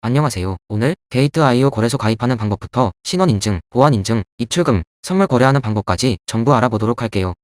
안녕하세요. 오늘 게이트.io 거래소 가입하는 방법부터 신원 인증, 보안 인증, 입출금, 선물 거래하는 방법까지 전부 알아보도록 할게요.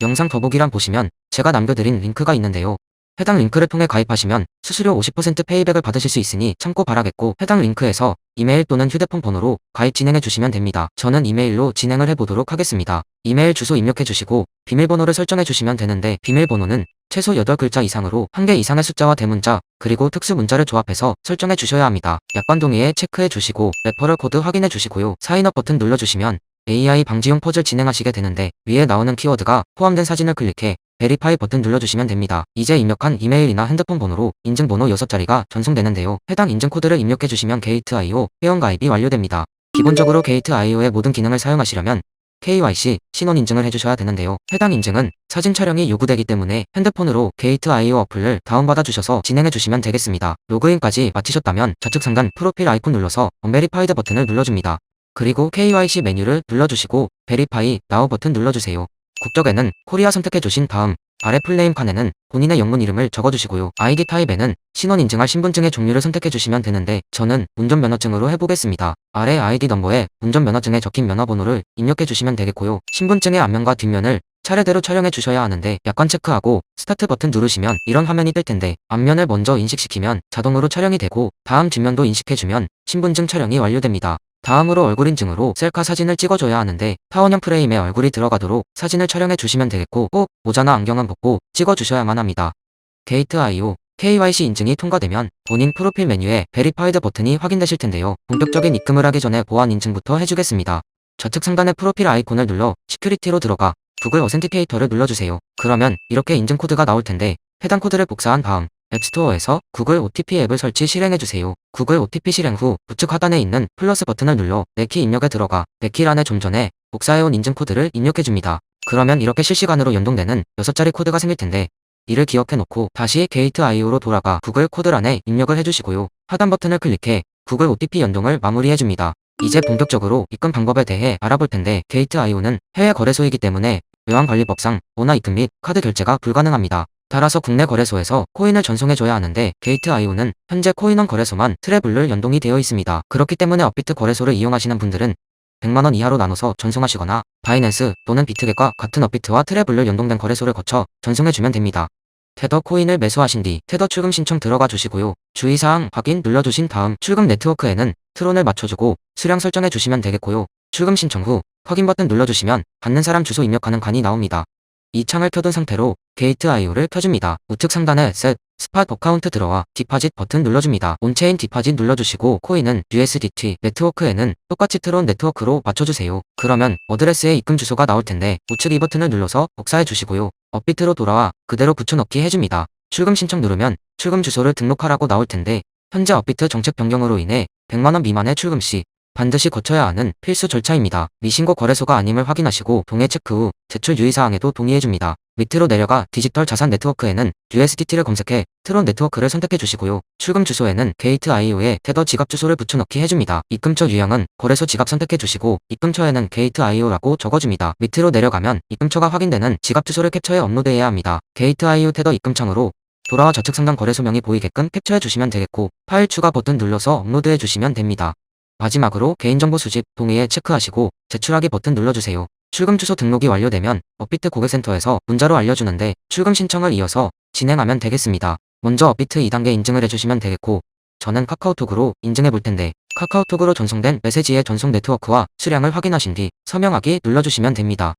영상 더보기란 보시면 제가 남겨드린 링크가 있는데요. 해당 링크를 통해 가입하시면 수수료 50% 페이백을 받으실 수 있으니 참고 바라겠고 해당 링크에서 이메일 또는 휴대폰 번호로 가입 진행해 주시면 됩니다. 저는 이메일로 진행을 해보도록 하겠습니다. 이메일 주소 입력해 주시고 비밀번호를 설정해 주시면 되는데 비밀번호는 최소 8글자 이상으로 1개 이상의 숫자와 대문자 그리고 특수 문자를 조합해서 설정해 주셔야 합니다. 약관 동의에 체크해 주시고 레퍼럴 코드 확인해 주시고요. 사인업 버튼 눌러 주시면 AI 방지용 퍼즐 진행하시게 되는데 위에 나오는 키워드가 포함된 사진을 클릭해 베리파이 버튼 눌러주시면 됩니다. 이제 입력한 이메일이나 핸드폰 번호로 인증번호 6자리가 전송되는데요. 해당 인증코드를 입력해주시면 게이트.io 회원가입이 완료됩니다. 기본적으로 게이트.io의 모든 기능을 사용하시려면 KYC 신원 인증을 해주셔야 되는데요. 해당 인증은 사진 촬영이 요구되기 때문에 핸드폰으로 게이트.io 어플을 다운받아 주셔서 진행해 주시면 되겠습니다. 로그인까지 마치셨다면 좌측 상단 프로필 아이콘 눌러서 언베리파이드 버튼을 눌러줍니다. 그리고 KYC 메뉴를 눌러주시고 베리파이 나우 버튼 눌러주세요. 국적에는 코리아 선택해 주신 다음 아래 플레임 칸에는 본인의 영문 이름을 적어주시고요. 아이디 타입에는 신원 인증할 신분증의 종류를 선택해 주시면 되는데 저는 운전면허증으로 해보겠습니다. 아래 아이디 넘버에 운전면허증에 적힌 면허번호를 입력해 주시면 되겠고요. 신분증의 앞면과 뒷면을 차례대로 촬영해 주셔야 하는데 약관 체크하고 스타트 버튼 누르시면 이런 화면이 뜰 텐데 앞면을 먼저 인식시키면 자동으로 촬영이 되고 다음 뒷면도 인식해주면 신분증 촬영이 완료됩니다. 다음으로 얼굴 인증으로 셀카 사진을 찍어줘야 하는데 타원형 프레임에 얼굴이 들어가도록 사진을 촬영해 주시면 되겠고 꼭 모자나 안경은 벗고 찍어주셔야만 합니다. 게이트.io KYC 인증이 통과되면 본인 프로필 메뉴에 베리파이드 버튼이 확인되실 텐데요. 본격적인 입금을 하기 전에 보안 인증부터 해주겠습니다. 좌측 상단의 프로필 아이콘을 눌러 시큐리티로 들어가 구글 어센티케이터를 눌러주세요. 그러면 이렇게 인증 코드가 나올 텐데 해당 코드를 복사한 다음 앱스토어에서 구글 OTP 앱을 설치 실행해주세요. 구글 OTP 실행 후 우측 하단에 있는 플러스 버튼을 눌러 내키 입력에 들어가 내 키란에 좀 전에 복사해온 인증 코드를 입력해줍니다. 그러면 이렇게 실시간으로 연동되는 6자리 코드가 생길 텐데 이를 기억해 놓고 다시 게이트.io로 돌아가 구글 코드란에 입력을 해주시고요. 하단 버튼을 클릭해 구글 OTP 연동을 마무리해줍니다. 이제 본격적으로 입금 방법에 대해 알아볼 텐데 게이트.io는 해외 거래소이기 때문에 외환관리법상 원화 입금 및 카드 결제가 불가능합니다. 따라서 국내 거래소에서 코인을 전송해줘야 하는데 게이트.io는 현재 코인원 거래소만 트래블을 연동이 되어 있습니다. 그렇기 때문에 업비트 거래소를 이용하시는 분들은 100만원 이하로 나눠서 전송하시거나 바이낸스 또는 비트겟과 같은 업비트와 트래블을 연동된 거래소를 거쳐 전송해주면 됩니다. 테더 코인을 매수하신 뒤 테더 출금 신청 들어가 주시고요. 주의사항 확인 눌러주신 다음 출금 네트워크에는 트론을 맞춰주고 수량 설정해 주시면 되겠고요. 출금 신청 후 확인 버튼 눌러주시면 받는 사람 주소 입력하는 관이 나옵니다. 이 창을 켜둔 상태로 게이트.io를 켜줍니다. 우측 상단에 셋, 스팟 어카운트 들어와 디파짓 버튼 눌러줍니다. 온체인 디파짓 눌러주시고 코인은 USDT 네트워크에는 똑같이 트론 네트워크로 맞춰주세요. 그러면 어드레스에 입금 주소가 나올 텐데 우측 이 버튼을 눌러서 복사해 주시고요. 업비트로 돌아와 그대로 붙여넣기 해줍니다. 출금 신청 누르면 출금 주소를 등록하라고 나올 텐데 현재 업비트 정책 변경으로 인해 100만원 미만의 출금 시 반드시 거쳐야 하는 필수 절차입니다. 미신고 거래소가 아님을 확인하시고 동의 체크 후 제출 유의사항에도 동의해줍니다. 밑으로 내려가 디지털 자산 네트워크에는 USDT를 검색해 트론 네트워크를 선택해 주시고요. 출금 주소에는 게이트.io에 테더 지갑 주소를 붙여넣기 해줍니다. 입금처 유형은 거래소 지갑 선택해 주시고 입금처에는 게이트.io라고 적어줍니다. 밑으로 내려가면 입금처가 확인되는 지갑 주소를 캡처해 업로드해야 합니다. 게이트.io 테더 입금창으로 돌아와 좌측 상단 거래소명이 보이게끔 캡처해 주시면 되겠고 파일 추가 버튼 눌러서 업로드해 주시면 됩니다. 마지막으로 개인정보 수집 동의에 체크하시고 제출하기 버튼 눌러주세요. 출금 주소 등록이 완료되면 업비트 고객센터에서 문자로 알려주는데 출금 신청을 이어서 진행하면 되겠습니다. 먼저 업비트 2단계 인증을 해주시면 되겠고 저는 카카오톡으로 인증해 볼 텐데 카카오톡으로 전송된 메시지의 전송 네트워크와 수량을 확인하신 뒤 서명하기 눌러주시면 됩니다.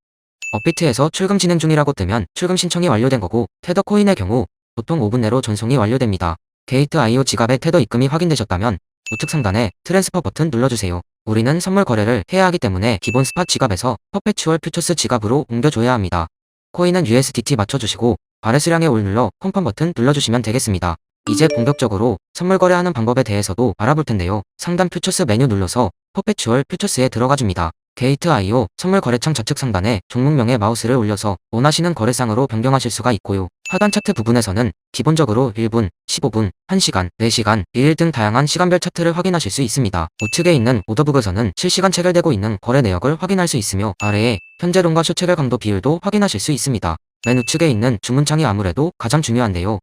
업비트에서 출금 진행 중이라고 뜨면 출금 신청이 완료된 거고 테더 코인의 경우 보통 5분 내로 전송이 완료됩니다. 게이트.io 지갑에 테더 입금이 확인되셨다면 우측 상단에 트랜스퍼 버튼 눌러주세요. 우리는 선물 거래를 해야 하기 때문에 기본 스팟 지갑에서 퍼페추얼 퓨처스 지갑으로 옮겨줘야 합니다. 코인은 USDT 맞춰주시고 발의 수량에 올 눌러 컴펌 버튼 눌러주시면 되겠습니다. 이제 본격적으로 선물 거래하는 방법에 대해서도 알아볼 텐데요. 상단 퓨처스 메뉴 눌러서 퍼페추얼 퓨처스에 들어가 줍니다. 게이트.io 선물 거래창 좌측 상단에 종목명의 마우스를 올려서 원하시는 거래상으로 변경하실 수가 있고요. 하단 차트 부분에서는 기본적으로 1분, 15분, 1시간, 4시간, 1일 등 다양한 시간별 차트를 확인하실 수 있습니다. 우측에 있는 오더북에서는 실시간 체결되고 있는 거래 내역을 확인할 수 있으며 아래에 현재 롱과 숏 체결 강도 비율도 확인하실 수 있습니다. 맨 우측에 있는 주문창이 아무래도 가장 중요한데요.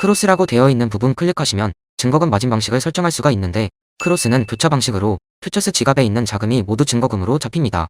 크로스라고 되어 있는 부분 클릭하시면 증거금 마진 방식을 설정할 수가 있는데 크로스는 교차 방식으로 퓨처스 지갑에 있는 자금이 모두 증거금으로 잡힙니다.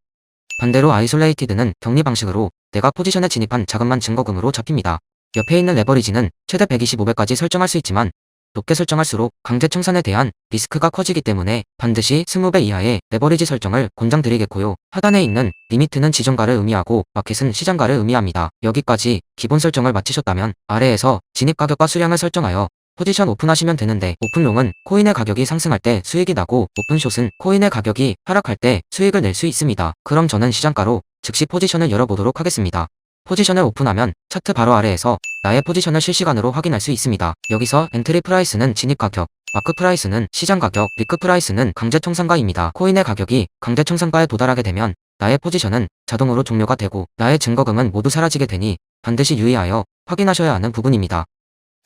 반대로 아이솔레이티드는 격리 방식으로 내가 포지션에 진입한 자금만 증거금으로 잡힙니다. 옆에 있는 레버리지는 최대 125배까지 설정할 수 있지만 높게 설정할수록 강제 청산에 대한 리스크가 커지기 때문에 반드시 20배 이하의 레버리지 설정을 권장드리겠고요. 하단에 있는 리미트는 지정가를 의미하고 마켓은 시장가를 의미합니다. 여기까지 기본 설정을 마치셨다면 아래에서 진입 가격과 수량을 설정하여 포지션 오픈하시면 되는데 오픈롱은 코인의 가격이 상승할 때 수익이 나고 오픈숏은 코인의 가격이 하락할 때 수익을 낼 수 있습니다. 그럼 저는 시장가로 즉시 포지션을 열어보도록 하겠습니다. 포지션을 오픈하면 차트 바로 아래에서 나의 포지션을 실시간으로 확인할 수 있습니다. 여기서 엔트리 프라이스는 진입 가격, 마크 프라이스는 시장 가격, 리크 프라이스는 강제 청산가입니다. 코인의 가격이 강제 청산가에 도달하게 되면 나의 포지션은 자동으로 종료가 되고 나의 증거금은 모두 사라지게 되니 반드시 유의하여 확인하셔야 하는 부분입니다.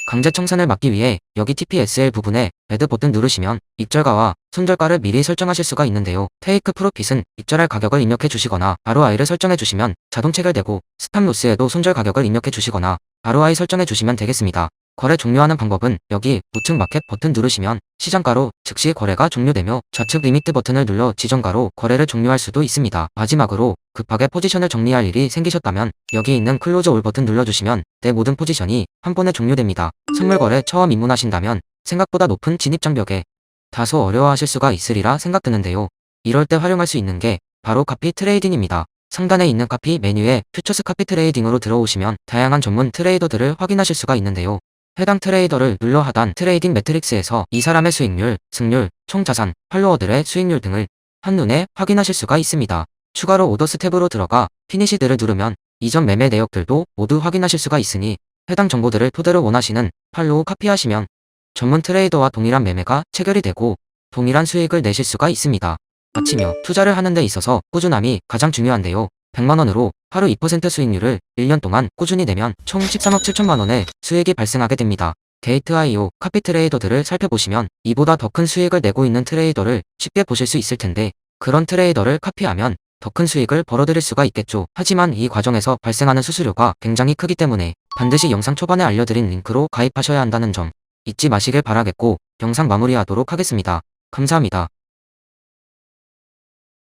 강제 청산을 막기 위해 여기 TPSL 부분에 매드 버튼 누르시면 입절가와 손절가를 미리 설정하실 수가 있는데요. 테이크 프로핏은 입절할 가격을 입력해 주시거나 ROI를 설정해 주시면 자동 체결되고 스탑로스에도 손절 가격을 입력해 주시거나 ROI 설정해 주시면 되겠습니다. 거래 종료하는 방법은 여기 우측 마켓 버튼 누르시면 시장가로 즉시 거래가 종료되며 좌측 리미트 버튼을 눌러 지정가로 거래를 종료할 수도 있습니다. 마지막으로 급하게 포지션을 정리할 일이 생기셨다면 여기 있는 클로즈 올 버튼 눌러주시면 내 모든 포지션이 한 번에 종료됩니다. 선물 거래 처음 입문하신다면 생각보다 높은 진입 장벽에 다소 어려워하실 수가 있으리라 생각드는데요. 이럴 때 활용할 수 있는 게 바로 카피 트레이딩입니다. 상단에 있는 카피 메뉴에 퓨처스 카피 트레이딩으로 들어오시면 다양한 전문 트레이더들을 확인하실 수가 있는데요. 해당 트레이더를 눌러 하단 트레이딩 매트릭스에서 이 사람의 수익률, 승률, 총 자산, 팔로워들의 수익률 등을 한눈에 확인하실 수가 있습니다. 추가로 오더 스텝으로 들어가 피니시드를 누르면 이전 매매 내역들도 모두 확인하실 수가 있으니 해당 정보들을 토대로 원하시는 팔로우 카피하시면 전문 트레이더와 동일한 매매가 체결이 되고 동일한 수익을 내실 수가 있습니다. 마치며 투자를 하는 데 있어서 꾸준함이 가장 중요한데요. 100만원으로 하루 2% 수익률을 1년 동안 꾸준히 내면 총 13억 7천만원의 수익이 발생하게 됩니다. 게이트.io 카피 트레이더들을 살펴보시면 이보다 더 큰 수익을 내고 있는 트레이더를 쉽게 보실 수 있을 텐데 그런 트레이더를 카피하면 더 큰 수익을 벌어들일 수가 있겠죠. 하지만 이 과정에서 발생하는 수수료가 굉장히 크기 때문에 반드시 영상 초반에 알려드린 링크로 가입하셔야 한다는 점 잊지 마시길 바라겠고 영상 마무리하도록 하겠습니다. 감사합니다.